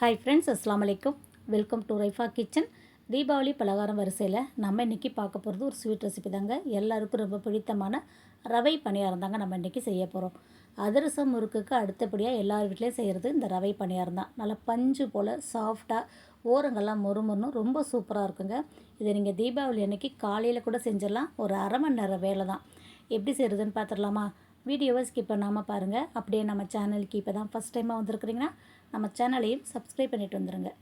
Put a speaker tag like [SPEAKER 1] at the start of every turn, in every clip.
[SPEAKER 1] Hi friends அஸ்லாம் வலைக்கும் welcome to Raifa kitchen Deepavali பலகாரம் வரிசையில் நம்ம இன்றைக்கி பார்க்க போகிறது ஒரு ஸ்வீட் ரெசிபி தாங்க. எல்லாருக்கும் ரொம்ப பிடித்தமான ரவை பணியாரம் தாங்க நம்ம இன்றைக்கி செய்ய போகிறோம் அதிரசம் முறுக்குக்கு அடுத்தபடியாக எல்லார் வீட்லேயும் செய்கிறது இந்த ரவை பணியாரம் தான். நல்லா பஞ்சு போல் சாஃப்டாக ஓரங்கள்லாம் மொறுமொறுன்னு ரொம்ப சூப்பராக இருக்குங்க. இதை நீங்கள் தீபாவளி அன்றைக்கி காலையில் கூட செஞ்சிடலாம். ஒரு அரை மணி நேரம் வேலை தான். எப்படி செய்கிறதுன்னு பார்த்துடலாமா வீடியோவை ஸ்கிப் பண்ணாமல் பாருங்கள் அப்படியே நம்ம சேனலுக்கு இப்போ தான் ஃபஸ்ட் டைமாக வந்திருக்குறீங்கன்னா நம்ம சேனலையும் சப்ஸ்கிரைப் பண்ணிட்டு வந்துடுங்க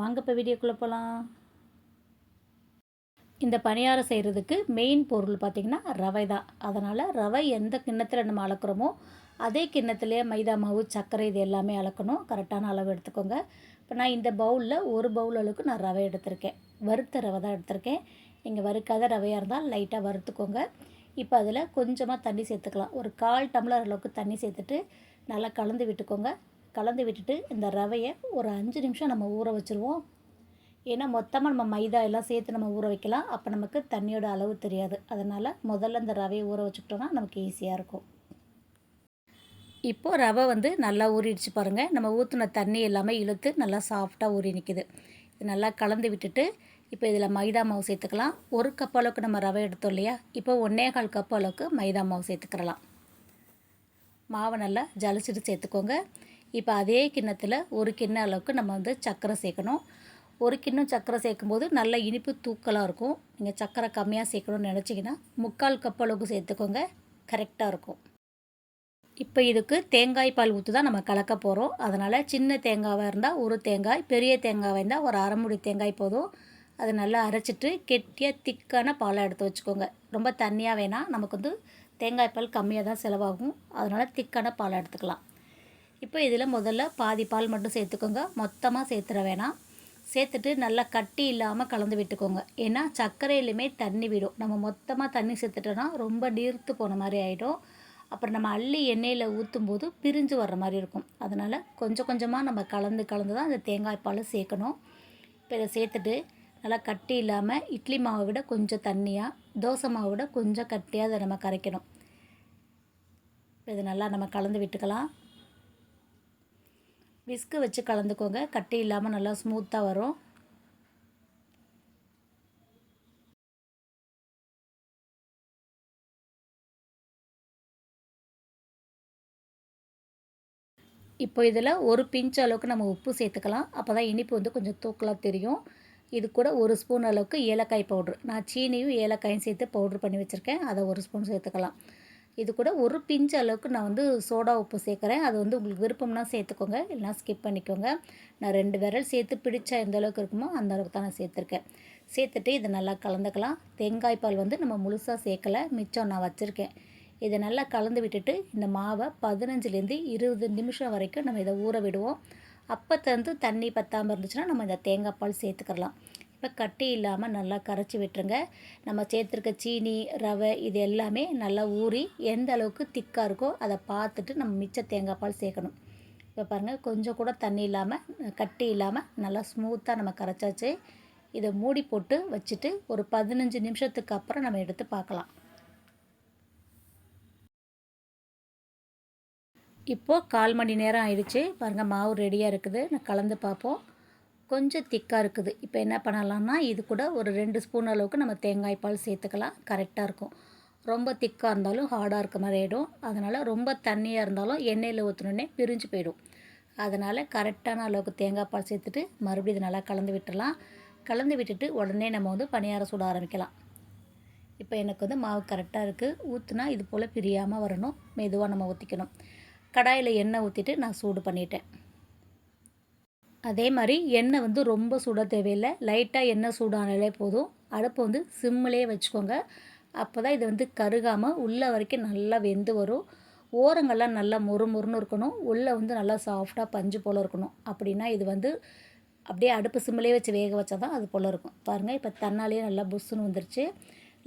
[SPEAKER 1] வாங்க இப்போ வீடியோக்குள்ளே போகலாம் இந்த பணியாரம் செய்கிறதுக்கு மெயின் பொருள் பார்த்திங்கன்னா ரவை தான். அதனால் ரவை எந்த கிண்ணத்தில் நம்ம அளக்குறோமோ அதே கிண்ணத்துலேயே மைதா மாவு சர்க்கரை இது எல்லாமே அளக்கணும். கரெக்டான அளவு எடுத்துக்கோங்க. இப்போ நான் இந்த பவுலில் ஒரு பவுல் அளவுக்கு நான் ரவை எடுத்திருக்கேன். வறுத்த ரவை தான் எடுத்திருக்கேன். நீங்கள் வறுக்காத ரவையாக இருந்தால் லைட்டாக வறுத்துக்கோங்க. இப்போ அதில் கொஞ்சமாக தண்ணி சேர்த்துக்கலாம். ஒரு கால் டம்ளர் அளவுக்கு தண்ணி சேர்த்துட்டு நல்லா கலந்து விட்டுக்கோங்க. கலந்து விட்டுட்டு இந்த ரவையை ஒரு அஞ்சு நிமிஷம் நம்ம ஊற வச்சுருவோம். ஏன்னா மொத்தமாக நம்ம மைதா எல்லாம் சேர்த்து நம்ம ஊற வைக்கலாம். அப்போ நமக்கு தண்ணியோட அளவு தெரியாது. அதனால் முதல்ல இந்த ரவையை ஊற வச்சுக்கிட்டோன்னா நமக்கு ஈஸியாக இருக்கும். இப்போது ரவை வந்து நல்லா ஊறிடுச்சு பாருங்கள் நம்ம ஊற்றின தண்ணி எல்லாமே இழுத்து நல்லா சாஃப்டாக ஊறி நிற்கிது இது நல்லா கலந்து விட்டுட்டு இப்போ இதில் மைதா மாவு சேர்த்துக்கலாம். ஒரு கப் அளவுக்கு நம்ம ரவை எடுத்தோம் இல்லையா? இப்போ ஒன்றே கால் கப் அளவுக்கு மைதா மாவு சேர்த்துக்கிறலாம் மாவை நல்லா ஜலிச்சிட்டு சேர்த்துக்கோங்க. இப்போ அதே கிண்ணத்தில் ஒரு கிண்ண அளவுக்கு நம்ம வந்து சர்க்கரை சேர்க்கணும். ஒரு கிண்ணம் சர்க்கரை சேர்க்கும்போது நல்ல இனிப்பு தூக்கலாக இருக்கும். நீங்கள் சர்க்கரை கம்மியாக சேர்க்கணும்னு நினச்சிங்கன்னா முக்கால் கப் அளவுக்கு சேர்த்துக்கோங்க. கரெக்டாக இருக்கும். இப்போ இதுக்கு தேங்காய் பால் ஊற்று தான் நம்ம கலக்க போகிறோம் அதனால் சின்ன தேங்காவாக இருந்தால் ஒரு தேங்காய் பெரிய தேங்காவாக இருந்தால் ஒரு அரைமுடி தேங்காய் போதும். அதை நல்லா அரைச்சிட்டு கெட்டியாக திக்கான பாலை எடுத்து வச்சுக்கோங்க. ரொம்ப தண்ணியாக வேணால் நமக்கு வந்து தேங்காய் பால் கம்மியாக தான் செலவாகும். அதனால் திக்கான பாலை எடுத்துக்கலாம். இப்போ இதில் முதல்ல பாதி பால் மட்டும் சேர்த்துக்கோங்க. மொத்தமாக சேர்த்துற வேணாம் சேர்த்துட்டு நல்லா கட்டி இல்லாமல் கலந்து விட்டுக்கோங்க. ஏன்னா சர்க்கரையிலுமே தண்ணி விடும். நம்ம மொத்தமாக தண்ணி சேர்த்துட்டோன்னா ரொம்ப நீர்த்து போன மாதிரி ஆகிடும் அப்புறம் நம்ம அள்ளி எண்ணெயில் ஊற்றும் போது பிரிஞ்சு வர்ற மாதிரி இருக்கும். அதனால் கொஞ்சம் கொஞ்சமாக நம்ம கலந்து கலந்து தான் அந்த தேங்காய் பால் சேர்க்கணும். இப்போ இதை சேர்த்துட்டு நல்லா கட்டி இல்லாமல் இட்லி மாவை விட கொஞ்சம் தண்ணியாக தோசை மாவை விட கொஞ்சம் கட்டியாக அதை நம்ம கரைக்கணும். இப்போ இதை நல்லா நம்ம கலந்து விட்டுக்கலாம். விஸ்கு வச்சு கலந்துக்கோங்க. கட்டி இல்லாமல் நல்லா ஸ்மூத்தாக வரும். இப்போ இதில் ஒரு பிஞ்ச் அளவுக்கு நம்ம உப்பு சேர்த்துக்கலாம். அப்போ தான் இனிப்பு வந்து கொஞ்சம் தூக்கலாக தெரியும். இது கூட ஒரு ஸ்பூன் அளவுக்கு ஏலக்காய் பவுட்ரு. நான் சீனியும் ஏலக்காயும் சேர்த்து பவுட்ரு பண்ணி வச்சுருக்கேன். அதை ஒரு ஸ்பூன் சேர்த்துக்கலாம். இது கூட ஒரு பிஞ்சு அளவுக்கு நான் வந்து சோடா உப்பு சேர்க்குறேன். அது வந்து உங்களுக்கு விருப்பம்னா சேர்த்துக்கோங்க. இல்லைனா ஸ்கிப் பண்ணிக்கோங்க. நான் ரெண்டு விரல் சேர்த்து பிடிச்சா எந்த அளவுக்கு இருக்குமோ அந்த அளவுக்கு தான் நான் சேர்த்துருக்கேன். சேர்த்துட்டு இதை நல்லா கலந்துக்கலாம். தேங்காய் பால் வந்து நம்ம முழுசாக சேர்க்கலை. மிச்சம் நான் வச்சுருக்கேன். இதை நல்லா கலந்து விட்டுட்டு இந்த மாவை பதினஞ்சுலேருந்து இருபது நிமிஷம் வரைக்கும் நம்ம இதை ஊற விடுவோம். அப்போ தந்து தண்ணி பற்றாமல் இருந்துச்சுன்னா நம்ம இந்த தேங்காய் பால் சேர்த்துக்கலாம் இப்போ கட்டி இல்லாமல் நல்லா கரைச்சி விட்டுருங்க. நம்ம சேர்த்துருக்க சீனி ரவை இது எல்லாமே நல்லா ஊறி எந்த அளவுக்கு திக்காக இருக்கோ அதை பார்த்துட்டு நம்ம மிச்ச தேங்காய் பால் சேர்க்கணும். இப்போ பாருங்கள் கொஞ்சம் கூட தண்ணி இல்லாமல் கட்டி இல்லாமல் நல்லா ஸ்மூத்தாக நம்ம கரைச்சாச்சு. இதை மூடி போட்டு வச்சுட்டு ஒரு பதினஞ்சு நிமிஷத்துக்கு அப்புறம் நம்ம எடுத்து பார்க்கலாம். இப்போது கால் மணி நேரம் ஆயிடுச்சு. பாருங்கள் மாவு ரெடியாக இருக்குது. நான் கலந்து பார்ப்போம். கொஞ்சம் திக்காக இருக்குது. இப்போ என்ன பண்ணலாம்னா இது கூட ஒரு ரெண்டு ஸ்பூன் அளவுக்கு நம்ம தேங்காய் பால் சேர்த்துக்கலாம். கரெக்டாக இருக்கும். ரொம்ப திக்காக இருந்தாலும் ஹார்டாக இருக்க மாதிரி ஆகிடும் அதனால் ரொம்ப தண்ணியாக இருந்தாலும் எண்ணெயில் ஊற்றினோடனே பிரிஞ்சு போயிடும். அதனால் கரெக்டான அளவுக்கு தேங்காய் பால் சேர்த்துட்டு மறுபடியும் இது நல்லா கலந்து விட்டுடலாம். கலந்து விட்டுட்டு உடனே நம்ம வந்து பணியாரம் சுட ஆரம்பிக்கலாம். இப்போ எனக்கு வந்து மாவு கரெக்டாக இருக்குது ஊற்றுனா இது போல் பிரியாமல் வரணும். மெதுவாக நம்ம ஊற்றிக்கணும் கடாயில் எண்ணெய் ஊற்றிட்டு நான் சூடு பண்ணிட்டேன். அதே மாதிரி எண்ணெய் வந்து ரொம்ப சுட தேவையில்லை. லைட்டாக எண்ணெய் சூடானாலே போதும். அடுப்பை வந்து சிம்மிலே வச்சுக்கோங்க. அப்போ தான் இது வந்து கருகாமல் உள்ளே வரைக்கும் நல்லா வெந்து வரும். ஓரங்கள்லாம் நல்லா மொறு மொறுன்னு இருக்கணும். உள்ளே வந்து நல்லா சாஃப்டாக பஞ்சு போல் இருக்கணும். அப்படின்னா இது வந்து அப்படியே அடுப்பு சிம்மிலே வச்சு வேக வச்சா தான் அது போல் இருக்கும். பாருங்கள் இப்போ தன்னாலேயே நல்லா புஷ்ஷுன்னு வந்துருச்சு.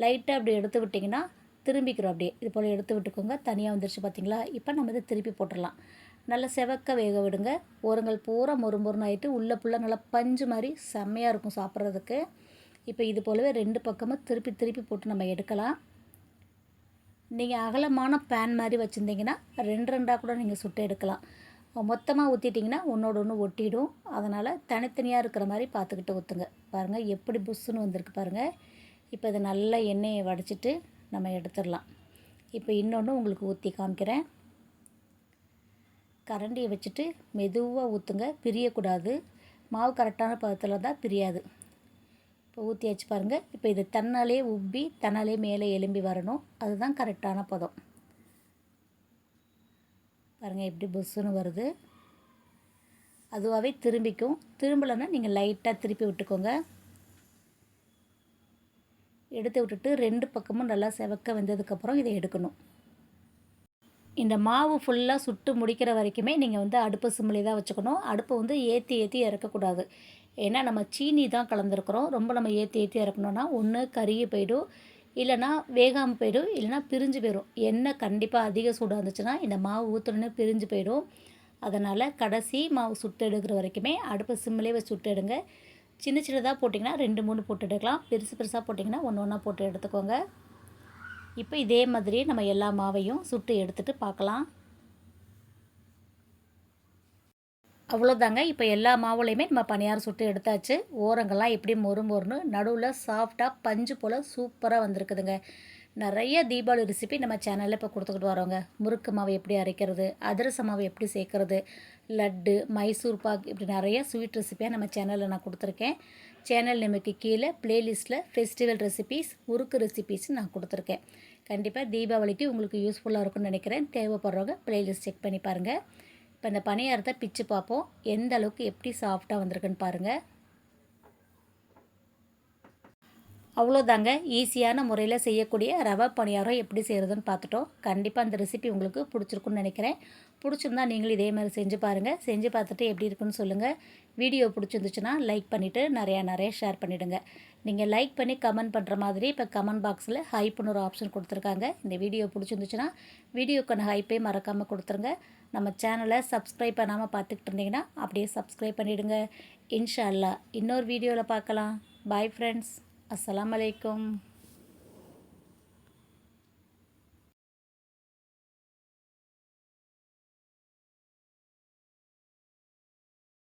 [SPEAKER 1] லைட்டாக அப்படி எடுத்து விட்டிங்கன்னா திரும்பிக்கிறோம் அப்படியே. இது போல் எடுத்து விட்டுக்கோங்க. தனியாக வந்துருச்சு பார்த்தீங்களா இப்போ நம்ம இதை திருப்பி போட்டுடலாம். நல்லா செவக்க வேக விடுங்க. ஓரங்கள் பூரா மொறு மொறுன்னு ஆகிட்டு உள்ளே புள்ள நல்லா பஞ்சு மாதிரி செம்மையாக இருக்கும் சாப்பிட்றதுக்கு. இப்போ இது போலவே ரெண்டு பக்கமும் திருப்பி திருப்பி போட்டு நம்ம எடுக்கலாம். நீங்கள் அகலமான பேன் மாதிரி வச்சுருந்தீங்கன்னா ரெண்டு ரெண்டாக கூட நீங்கள் சுட்டு எடுக்கலாம். மொத்தமாக ஊற்றிட்டிங்கன்னா ஒன்றோட ஒன்று ஒட்டிடும். அதனால் தனித்தனியாக இருக்கிற மாதிரி பார்த்துக்கிட்டு ஊற்றுங்க பாருங்கள் எப்படி புஷ்ஷுன்னு வந்திருக்கு பாருங்கள் இப்போ இதை நல்லா எண்ணெயை வடைச்சிட்டு நம்ம எடுத்துடலாம். இப்போ இன்னொன்று உங்களுக்கு ஊற்றி காமிக்கிறேன். கரண்டியை வச்சுட்டு மெதுவாக ஊற்றுங்க பிரியக்கூடாது. மாவு கரெக்டான பதத்தில் தான் பிரியாது. இப்போ ஊற்றியாச்சு பாருங்கள் இப்போ இது தன்னாலே உப்பி தன்னாலே மேலே எலும்பி வரணும். அதுதான் கரெக்டான பதம். பாருங்கள் எப்படி புஸ்ஸுன்னு வருது. அதுவாகவே திரும்பிக்கும். திரும்பலைன்னா நீங்கள் லைட்டாக திருப்பி விட்டுக்கோங்க. எடுத்து விட்டுட்டு ரெண்டு பக்கமும் நல்லா செவக்க வந்ததுக்கப்புறம் இதை எடுக்கணும். இந்த மாவு ஃபுல்லாக சுட்டு முடிக்கிற வரைக்குமே நீங்கள் வந்து அடுப்பு சிம்மிலே தான் வச்சுக்கணும். அடுப்பை வந்து ஏற்றி ஏற்றி இறக்கக்கூடாது. ஏன்னா நம்ம சீனி தான் கலந்துருக்குறோம். ரொம்ப நம்ம ஏற்றி ஏற்றி இறக்கணுன்னா ஒன்று கருகி போயிடும். இல்லைனா வேகாமல் போயிடும். இல்லைனா பிரிஞ்சு போயிடும். எண்ணெய் கண்டிப்பாக அதிக சூடாக இருந்துச்சுன்னா இந்த மாவு ஊற்றுனே பிரிஞ்சு போயிடும். அதனால் கடைசி மாவு சுட்டு எடுக்கிற வரைக்குமே அடுப்பு சிம்மிலே வச்சு சுட்டு எடுங்க. சின்ன சின்னதாக போட்டிங்கன்னா ரெண்டு மூணு போட்டு எடுக்கலாம். பெருசு பெருசாக போட்டிங்கன்னா ஒன்று ஒன்றா போட்டு எடுத்துக்கோங்க. இப்போ இதே மாதிரி நம்ம எல்லா மாவையும் சுட்டு எடுத்துகிட்டு பார்க்கலாம். அவ்வளோதாங்க இப்போ எல்லா மாவுலையுமே நம்ம பணியாரம் சுட்டு எடுத்தாச்சு. ஓரங்கள்லாம் எப்படி மொறு மொறுன்னு நடுவில் சாஃப்டாக பஞ்சு போல் சூப்பராக வந்திருக்குதுங்க. நிறைய தீபாவளி ரெசிபி நம்ம சேனலில் இப்போ கொடுத்துக்கிட்டு வரோங்க. முறுக்கு மாவு எப்படி அரைக்கிறது அதிரச மாவு எப்படி சேர்க்குறது லட்டு மைசூர் பாக் இப்படி நிறைய ஸ்வீட் ரெசிப்பியாக நம்ம சேனலில் நான் கொடுத்துருக்கேன். சேனல் நமக்கு கீழே ப்ளேலிஸ்ட்டில் ஃபெஸ்டிவல் ரெசிபீஸ் முறுக்கு ரெசிபீஸ் நான் கொடுத்துருக்கேன். கண்டிப்பாக தீபாவளிக்கு உங்களுக்கு யூஸ்ஃபுல்லாக இருக்கும்னு நினைக்கிறேன். தேவைப்படுறவங்க ப்ளேலிஸ்ட் செக் பண்ணி பாருங்கள் இப்போ இந்த பணியாரத்தை பிச்சு பார்ப்போம். எந்த அளவுக்கு எப்படி சாஃப்டாக வந்திருக்குன்னு பாருங்கள் அவ்வளோதாங்க. ஈஸியான முறையில் செய்யக்கூடிய ரவை பணியாரம் எப்படி செய்கிறதுன்னு பார்த்துட்டோம். கண்டிப்பாக அந்த ரெசிபி உங்களுக்கு பிடிச்சிருக்குன்னு நினைக்கிறேன். பிடிச்சிருந்தா நீங்களும் இதே மாதிரி செஞ்சு பாருங்கள் செஞ்சு பார்த்துட்டு எப்படி இருக்குன்னு சொல்லுங்கள் வீடியோ பிடிச்சிருந்துச்சுன்னா லைக் பண்ணிவிட்டு நிறையா நிறைய ஷேர் பண்ணிவிடுங்க நீங்கள் லைக் பண்ணி கமெண்ட் பண்ணுற மாதிரி இப்போ கமெண்ட் பாக்ஸில் ஹைப்புன்னு ஒரு ஆப்ஷன் கொடுத்துருக்காங்க. இந்த வீடியோ பிடிச்சிருந்துச்சுன்னா வீடியோக்கான ஹைப்பே மறக்காமல் கொடுத்துருங்க. நம்ம சேனலை சப்ஸ்கிரைப் பண்ணாமல் பார்த்துக்கிட்டு இருந்தீங்கன்னா அப்படியே சப்ஸ்கிரைப் பண்ணிவிடுங்க இன்ஷா அல்லா இன்னொரு வீடியோவில் பார்க்கலாம். பாய் ஃப்ரெண்ட்ஸ் അസ്സലാമലൈക്കും